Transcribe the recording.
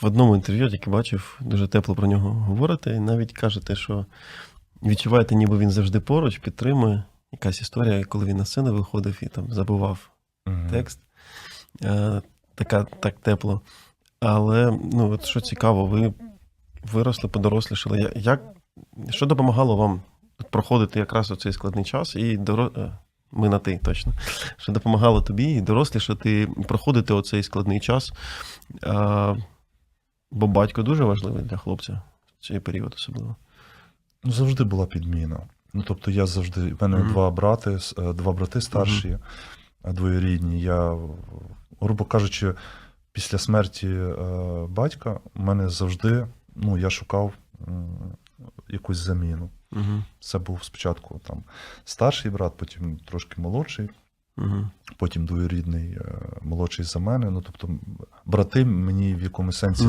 в одному інтерв'ю, яке бачив, дуже тепло про нього говорите, і навіть кажете, що відчуваєте, ніби він завжди поруч, підтримує. Якась історія, коли він на сцену виходив і там забував Мгм. текст. Е, така, так тепло. Але ну, от що цікаво, ви виросли, подорослішали. Як, що допомагало вам проходити якраз оцей складний час і доро... е, ми на ти точно. Що допомагало тобі і дорослішати, проходити оцей складний час. А, бо батько дуже важливий для хлопця в цей період особливо. Ну, завжди була підміна. Ну, тобто, я завжди. В мене Мгм. два брати, е, два брати старші, а двоюрідні. Я, грубо кажучи, після смерті е, батька, в мене завжди, ну, я шукав якусь заміну. Угу. Це був спочатку там старший брат, потім трошки молодший, Угу. потім двоюрідний е, молодший за мене. Ну, тобто, брати мені в якомусь сенсі Мгм.